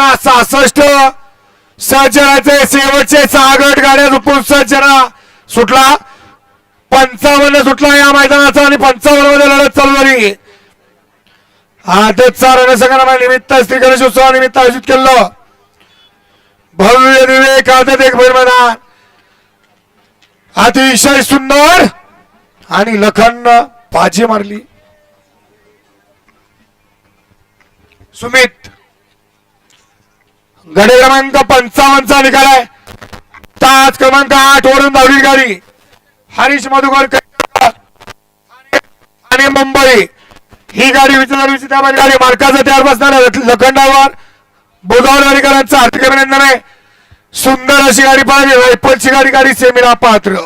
चा सहासष्ट. सज्जनाचे शेवटचे सहा गट गाड्या झुपून सज्जना सुटला. पंचावन्न सुटला या मैदानाचा आणि पंचावन्नमध्ये लढत चालू झाली. आठचा रणसंग्रामा निमित्त श्री गणेश उत्सवानिमित्त आयोजित केलं. भव्य विवेक आदत एक भैर मैदान. अतिशय सुंदर आणि लखन बाजी मारली. सुमित गडे क्रमांक पंचावन्नचा निकाल आहे. ताज क्रमांक आठ वरून धावली गाडी. हरीश मधुकर आणि मुंबई. ही गाडी विचार विचित्र गाडी मार्काचा तयार बसणार लखंडावर बोधावलेकरांचं हार्दिक अभिनंदन आहे. सुंदर अशी गाडी पाहिजे रायफलची गाडी गाडी सेमीला पात्र.